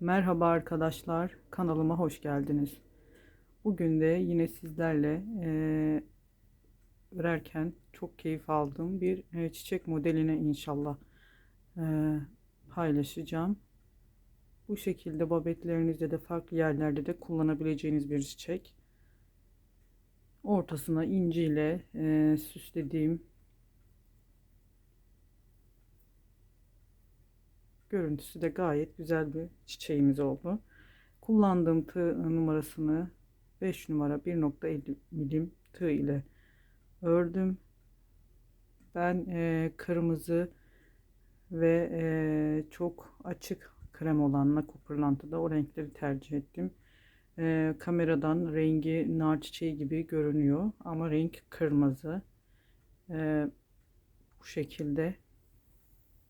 Merhaba arkadaşlar, kanalıma hoş geldiniz. Bugün de yine sizlerle eee, örerken çok keyif aldığım bir eee, çiçek modeline inşallah eee, paylaşacağım. Bu şekilde babetlerinizde de farklı yerlerde de kullanabileceğiniz bir çiçek. Ortasına inciyle eee süslediğim Görüntüsü de gayet güzel bir çiçeğimiz oldu. Kullandığım tığ numarasını 5 numara 1.50 milim tığ ile ördüm. Ben e, kırmızı ve e, çok açık krem olan Nako pırlantıda o renkleri tercih ettim. E, kameradan rengi nar çiçeği gibi görünüyor ama renk kırmızı. E, bu şekilde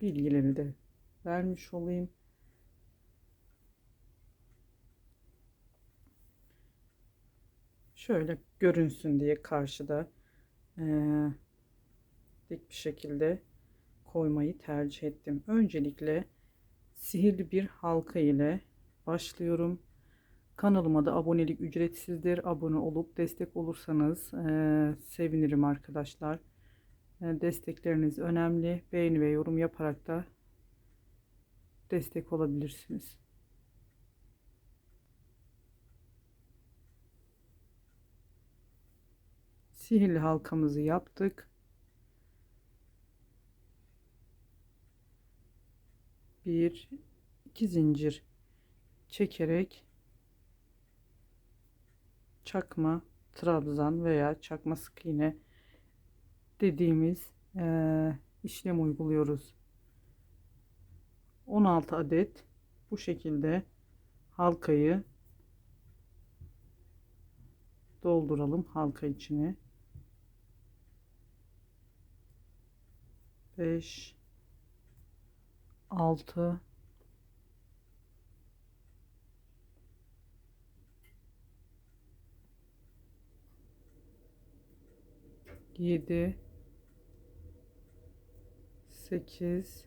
bilgileri de vermiş olayım. Şöyle görünsün diye karşıda eee, dik bir şekilde koymayı tercih ettim. Öncelikle sihirli bir halka ile başlıyorum. Kanalıma da abonelik ücretsizdir. Abone olup destek olursanız eee, sevinirim arkadaşlar. E, destekleriniz önemli. Beğeni ve yorum yaparak da destek olabilirsiniz. Sihirli halkamızı yaptık. Bir, iki zincir çekerek çakma trabzan veya çakma sık iğne dediğimiz e, işlem uyguluyoruz. 16 adet bu şekilde halkayı dolduralım halka içine. 5 6 7 8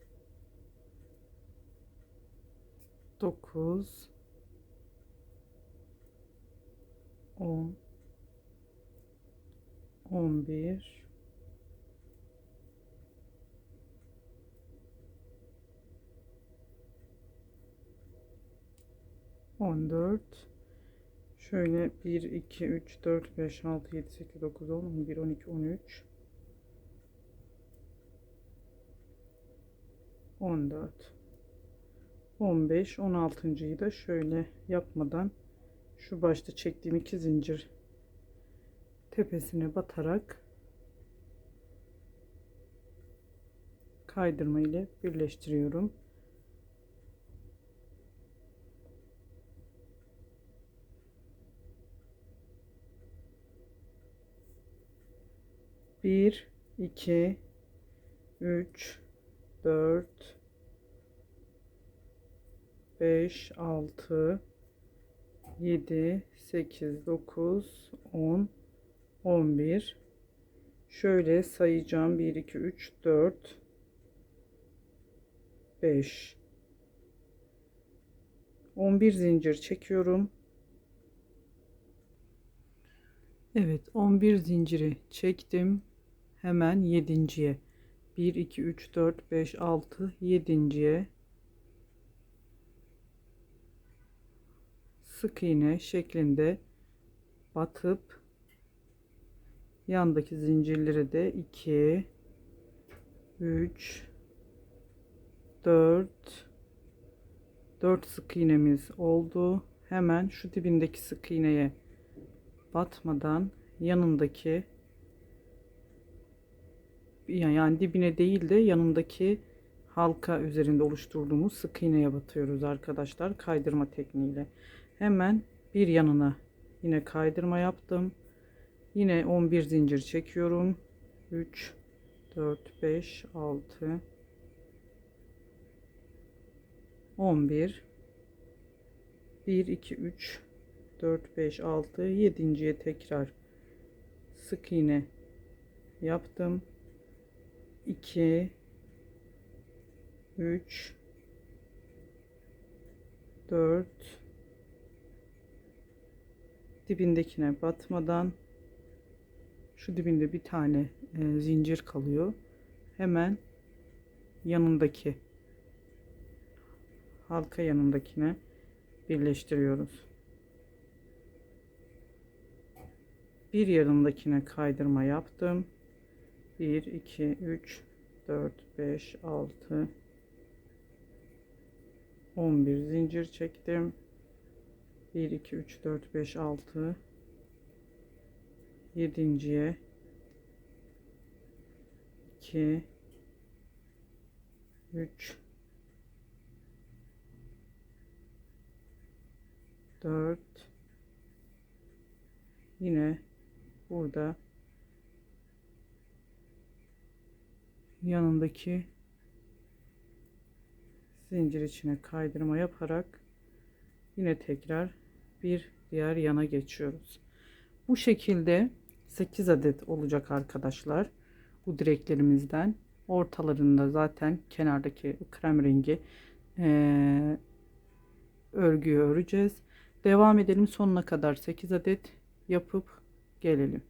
9 10 11 14 şöyle 1 2 3 4 5 6 7 8 9 10 11 12 13 14 15 16.yı da şöyle yapmadan şu başta çektiğim iki zincir tepesine batarak kaydırma ile birleştiriyorum. Bir, iki, üç, dört, 5 6 7 8 9 10 11 şöyle sayacağım. 1 2 3 4 5 11 zincir çekiyorum. Evet 11 zinciri çektim. Hemen 7.ye 1 2 3 4 5 6 7.ye sık iğne şeklinde batıp yandaki zincirleri de 2 3 4 4 sık iğnemiz oldu. Hemen şu dibindeki sık iğneye batmadan yanındaki yani dibine değil de yanındaki halka üzerinde oluşturduğumuz sık iğneye batıyoruz arkadaşlar kaydırma tekniğiyle. Hemen bir yanına yine kaydırma yaptım. Yine 11 zincir çekiyorum. 3 4 5 6 11 1 2 3 4 5 6 7.ye tekrar sık iğne yaptım. 2 3 4 dibindekine batmadan şu dibinde bir tane e, zincir kalıyor. Hemen yanındaki halka yanındakine birleştiriyoruz. Bir yanındakine kaydırma yaptım. 1 2 3 4 5 6 11 zincir çektim. 1 2 3 4 5 6 yedinciye. 2 3 4 yine burada yanındaki zincir içine kaydırma yaparak yine tekrar bir diğer yana geçiyoruz. Bu şekilde 8 adet olacak arkadaşlar. Bu direklerimizden ortalarında zaten kenardaki krem rengi e, örgüyü öreceğiz. Devam edelim sonuna kadar 8 adet yapıp gelelim.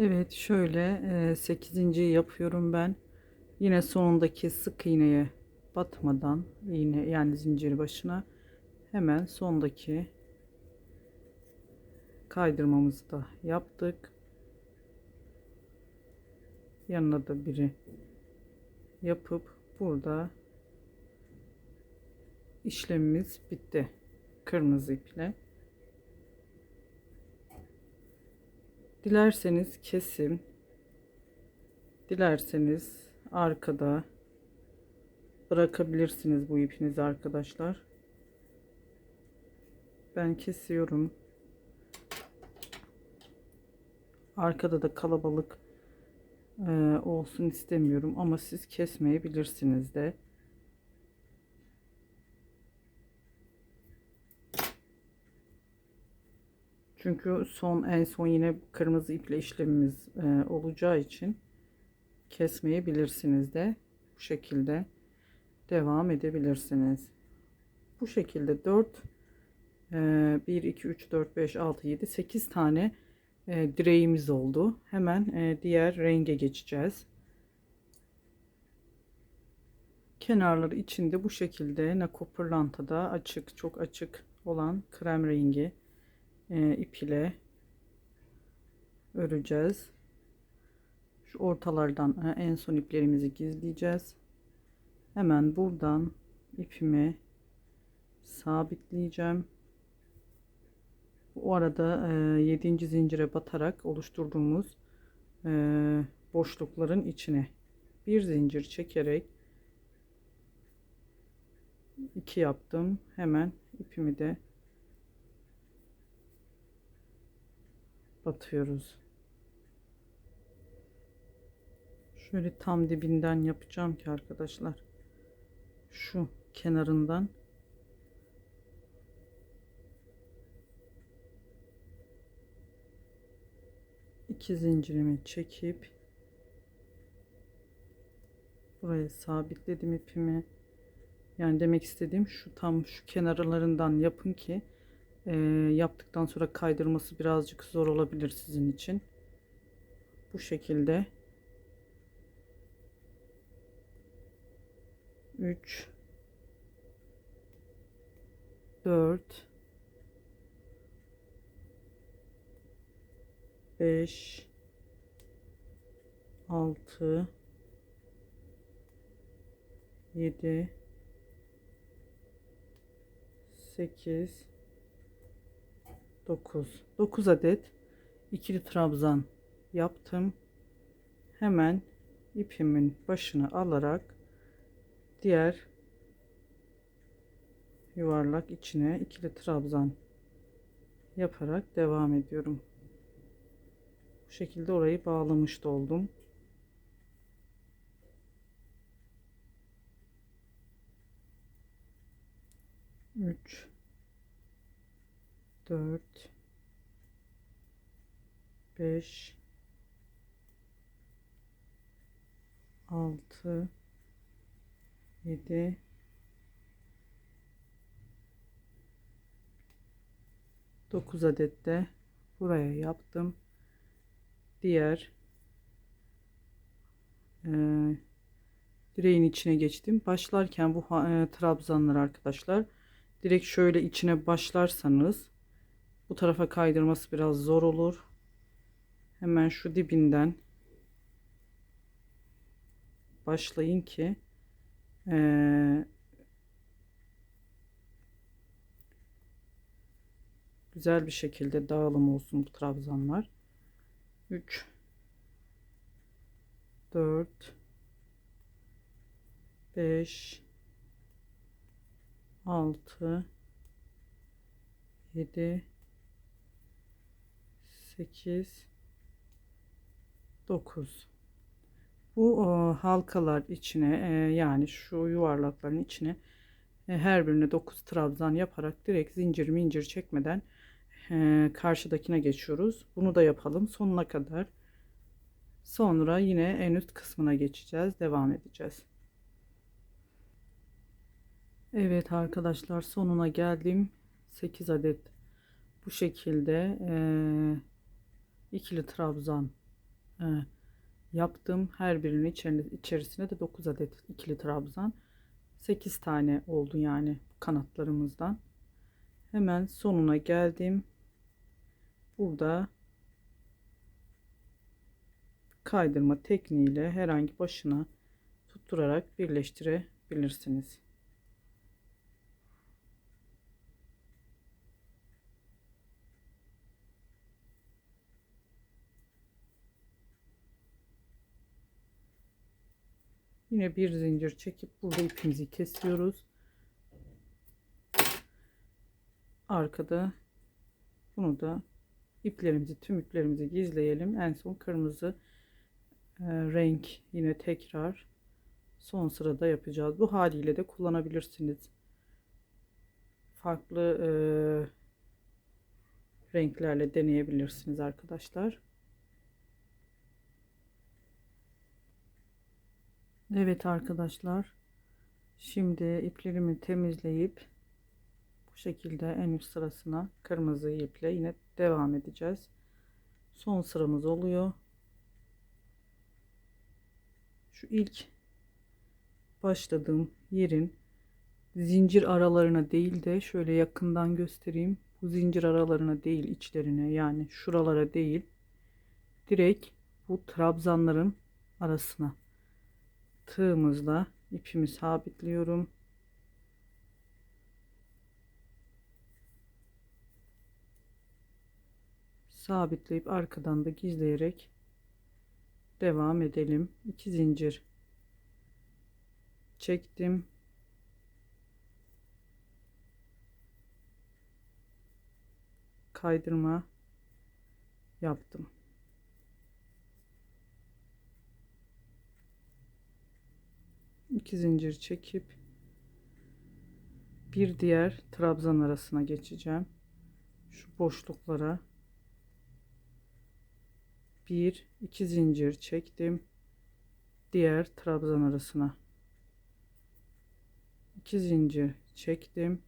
Evet şöyle 8. yapıyorum ben. Yine sonundaki sık iğneye batmadan iğne yani zincir başına hemen sondaki kaydırmamızı da yaptık. Yanına da biri yapıp burada işlemimiz bitti. Kırmızı iple. Dilerseniz kesim, dilerseniz arkada bırakabilirsiniz bu ipinizi arkadaşlar. Ben kesiyorum. Arkada da kalabalık e, olsun istemiyorum ama siz kesmeyebilirsiniz de. Çünkü son en son yine kırmızı iple işlemimiz e, olacağı için kesmeyebilirsiniz de bu şekilde devam edebilirsiniz. Bu şekilde 4 e, 1 2 3 4 5 6 7 8 tane e, direğimiz oldu. Hemen e, diğer renge geçeceğiz. Kenarları içinde bu şekilde Nako pırlantada açık çok açık olan krem rengi e, ip ile öreceğiz. Şu ortalardan e, en son iplerimizi gizleyeceğiz. Hemen buradan ipimi sabitleyeceğim. Bu arada e, 7. zincire batarak oluşturduğumuz e, boşlukların içine bir zincir çekerek iki yaptım. Hemen ipimi de batıyoruz. Şöyle tam dibinden yapacağım ki arkadaşlar. Şu kenarından iki zincirimi çekip buraya sabitledim ipimi. Yani demek istediğim şu tam şu kenarlarından yapın ki e, yaptıktan sonra kaydırması birazcık zor olabilir sizin için. Bu şekilde 3 4 5 6 7 8 9 9 adet ikili trabzan yaptım. Hemen ipimin başını alarak diğer yuvarlak içine ikili trabzan yaparak devam ediyorum bu şekilde orayı bağlamış da oldum. Üç, dört, beş, altı, yedi, 9 adet de buraya yaptım. Diğer e, direğin içine geçtim. Başlarken bu e, trabzanlar arkadaşlar direkt şöyle içine başlarsanız bu tarafa kaydırması biraz zor olur. Hemen şu dibinden başlayın ki e, güzel bir şekilde dağılım olsun bu trabzanlar. 3 4 5 6 7 8 9 bu o, halkalar içine e, yani şu yuvarlakların içine e, her birine 9 trabzan yaparak direkt zincir mincir çekmeden karşıdakine geçiyoruz. Bunu da yapalım sonuna kadar. Sonra yine en üst kısmına geçeceğiz. Devam edeceğiz. Evet arkadaşlar sonuna geldim. 8 adet bu şekilde e, ikili trabzan e, yaptım. Her birinin içerisine de 9 adet ikili trabzan. 8 tane oldu yani kanatlarımızdan. Hemen sonuna geldim. Burada kaydırma tekniğiyle herhangi başına tutturarak birleştirebilirsiniz. Yine bir zincir çekip burada ipimizi kesiyoruz. Arkada bunu da iplerimizi tüm iplerimizi gizleyelim. En son kırmızı e, renk yine tekrar son sırada yapacağız. Bu haliyle de kullanabilirsiniz. Farklı e, renklerle deneyebilirsiniz arkadaşlar. Evet arkadaşlar. Şimdi iplerimi temizleyip bu şekilde en üst sırasına kırmızı iple yine devam edeceğiz. Son sıramız oluyor. Şu ilk başladığım yerin zincir aralarına değil de şöyle yakından göstereyim. Bu zincir aralarına değil içlerine yani şuralara değil. Direkt bu trabzanların arasına tığımızla ipimi sabitliyorum. Sabitleyip arkadan da gizleyerek devam edelim. 2 zincir çektim. Kaydırma yaptım. iki zincir çekip bir diğer trabzan arasına geçeceğim. Şu boşluklara bir iki zincir çektim. Diğer trabzan arasına iki zincir çektim.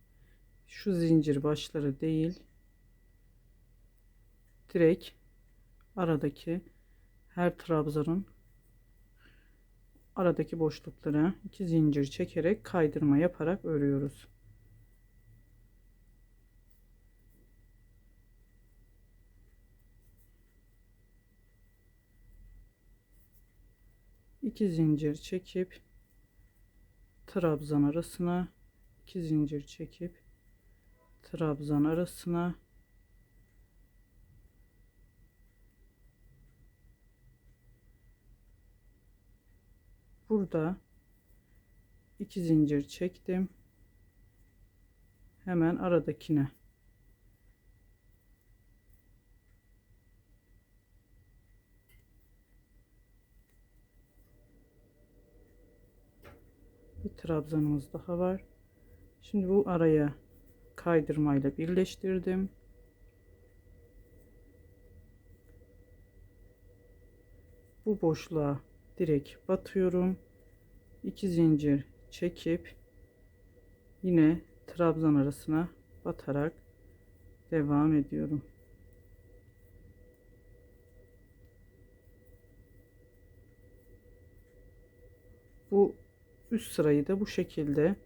Şu zincir başları değil. Direkt aradaki her trabzanın aradaki boşluklara iki zincir çekerek kaydırma yaparak örüyoruz. İki zincir çekip trabzan arasına iki zincir çekip trabzan arasına burada iki zincir çektim. Hemen aradakine trabzanımız daha var şimdi bu araya kaydırmayla birleştirdim bu boşluğa direkt batıyorum. 2 zincir çekip yine trabzan arasına batarak devam ediyorum. Bu üst sırayı da bu şekilde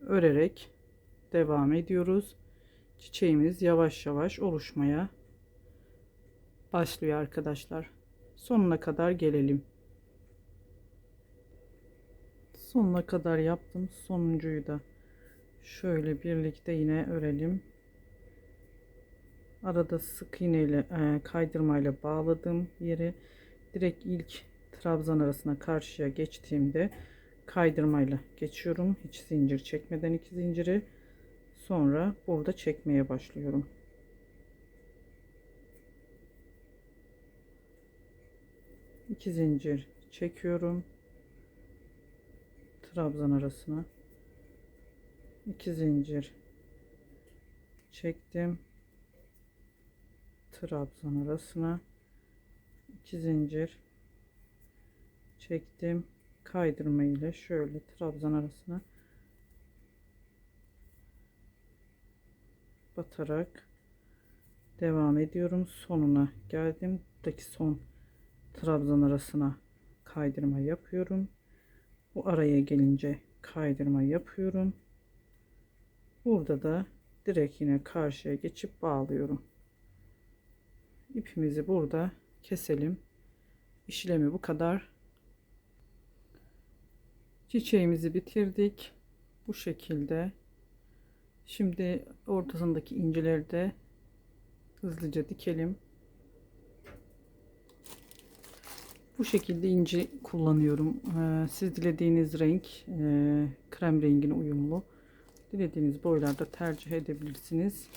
örerek devam ediyoruz. Çiçeğimiz yavaş yavaş oluşmaya başlıyor arkadaşlar. Sonuna kadar gelelim. Sonuna kadar yaptım. Sonuncuyu da şöyle birlikte yine örelim. Arada sık iğneyle e, kaydırmayla bağladım yeri. Direkt ilk trabzan arasına karşıya geçtiğimde kaydırmayla geçiyorum. Hiç zincir çekmeden iki zinciri. Sonra burada çekmeye başlıyorum. İki zincir çekiyorum. Trabzan arasına. iki zincir çektim. Trabzan arasına. iki zincir çektim. Kaydırma ile şöyle trabzan arasına batarak devam ediyorum. Sonuna geldim. Buradaki son trabzan arasına kaydırma yapıyorum. Bu araya gelince kaydırma yapıyorum. Burada da direkt yine karşıya geçip bağlıyorum. İpimizi burada keselim. İşlemi bu kadar. Çiçeğimizi bitirdik. Bu şekilde. Şimdi ortasındaki incileri de hızlıca dikelim. Bu şekilde inci kullanıyorum. Ee, siz dilediğiniz renk e, krem rengine uyumlu. Dilediğiniz boylarda tercih edebilirsiniz.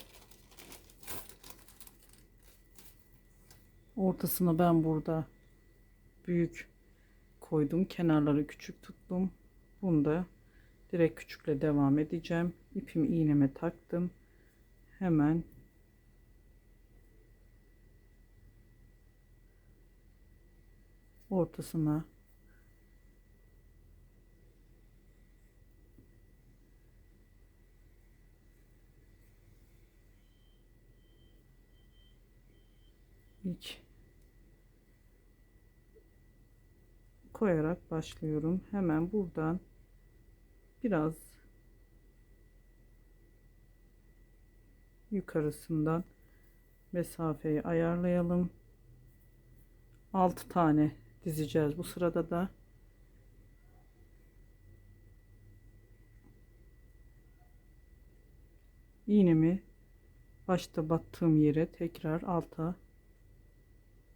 Ortasına ben burada büyük koydum. Kenarları küçük tuttum. Bunu da direkt küçükle devam edeceğim. İpimi iğneme taktım. Hemen ortasına ilk koyarak başlıyorum. Hemen buradan biraz yukarısından mesafeyi ayarlayalım. 6 tane dizeceğiz bu sırada da. iğnemi başta battığım yere tekrar alta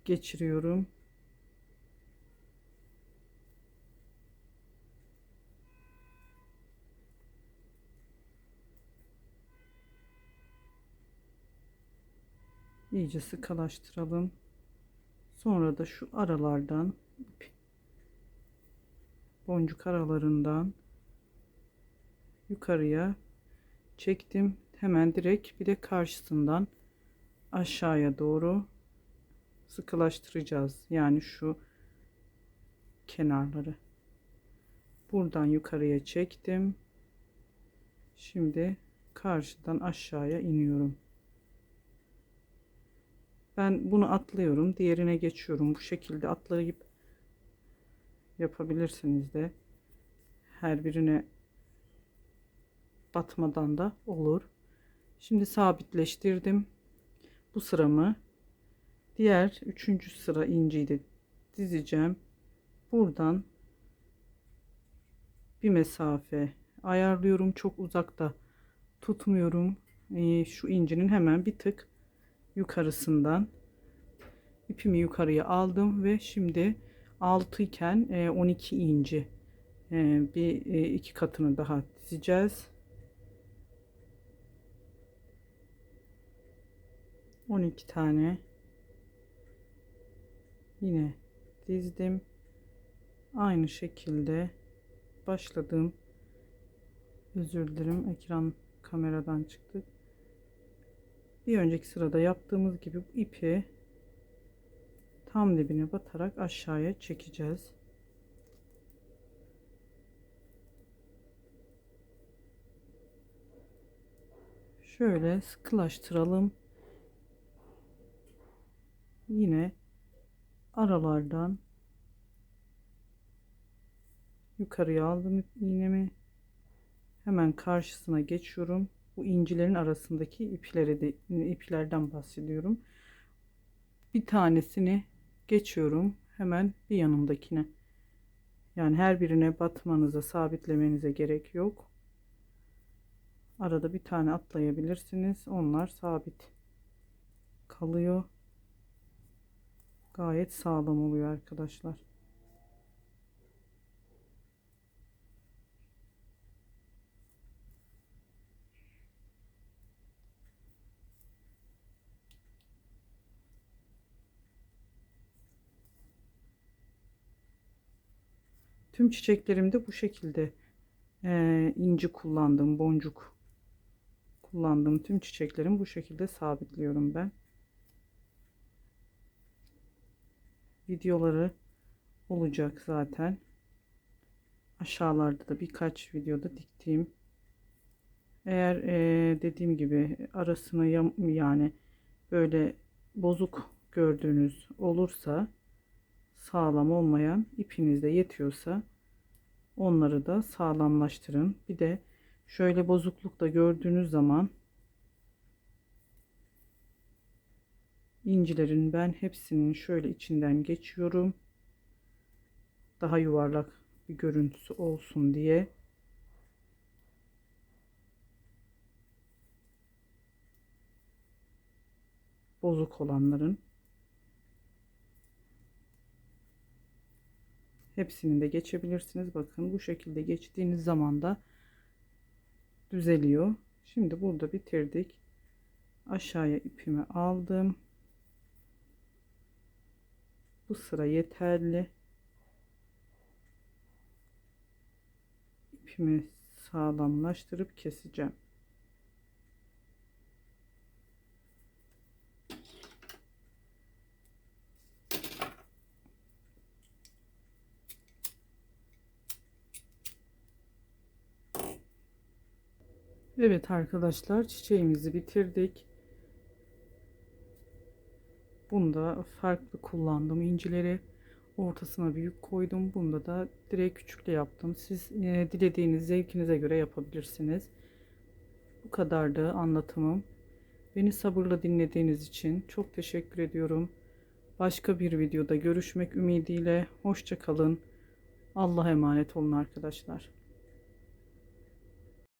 geçiriyorum. İyice sıkılaştıralım. Sonra da şu aralardan boncuk aralarından yukarıya çektim. Hemen direkt bir de karşısından aşağıya doğru sıkılaştıracağız. Yani şu kenarları. Buradan yukarıya çektim. Şimdi karşıdan aşağıya iniyorum. Ben bunu atlıyorum. Diğerine geçiyorum. Bu şekilde atlayıp yapabilirsiniz de. Her birine batmadan da olur. Şimdi sabitleştirdim. Bu sıramı diğer üçüncü sıra inciyi de dizeceğim. Buradan bir mesafe ayarlıyorum. Çok uzakta tutmuyorum. Ee, şu incinin hemen bir tık yukarısından ipimi yukarıya aldım ve şimdi 6 iken 12 e, inci e, bir e, iki katını daha dizeceğiz. 12 tane yine dizdim. Aynı şekilde başladım. Özür dilerim ekran kameradan çıktı bir önceki sırada yaptığımız gibi bu ipi tam dibine batarak aşağıya çekeceğiz. şöyle sıkılaştıralım. Yine aralardan yukarıya aldım iğnemi. Hemen karşısına geçiyorum. Bu incilerin arasındaki ipleri de iplerden bahsediyorum. Bir tanesini geçiyorum. Hemen bir yanındakine. Yani her birine batmanıza, sabitlemenize gerek yok. Arada bir tane atlayabilirsiniz. Onlar sabit kalıyor. Gayet sağlam oluyor arkadaşlar. Tüm çiçeklerimde bu şekilde e, inci kullandım, boncuk kullandığım tüm çiçeklerim bu şekilde sabitliyorum ben. Videoları olacak zaten. Aşağılarda da birkaç videoda diktiğim. Eğer e, dediğim gibi arasını yani böyle bozuk gördüğünüz olursa sağlam olmayan ipinizde yetiyorsa onları da sağlamlaştırın. Bir de şöyle bozukluk da gördüğünüz zaman incilerin ben hepsinin şöyle içinden geçiyorum. Daha yuvarlak bir görüntüsü olsun diye. Bozuk olanların hepsini de geçebilirsiniz. Bakın bu şekilde geçtiğiniz zaman da düzeliyor. Şimdi burada bitirdik. Aşağıya ipimi aldım. Bu sıra yeterli. İpimi sağlamlaştırıp keseceğim. Evet arkadaşlar çiçeğimizi bitirdik. Bunda farklı kullandım incileri. Ortasına büyük koydum. Bunda da direkt küçükle yaptım. Siz e, dilediğiniz zevkinize göre yapabilirsiniz. Bu kadardı anlatımım. Beni sabırla dinlediğiniz için çok teşekkür ediyorum. Başka bir videoda görüşmek ümidiyle. Hoşçakalın. Allah'a emanet olun arkadaşlar.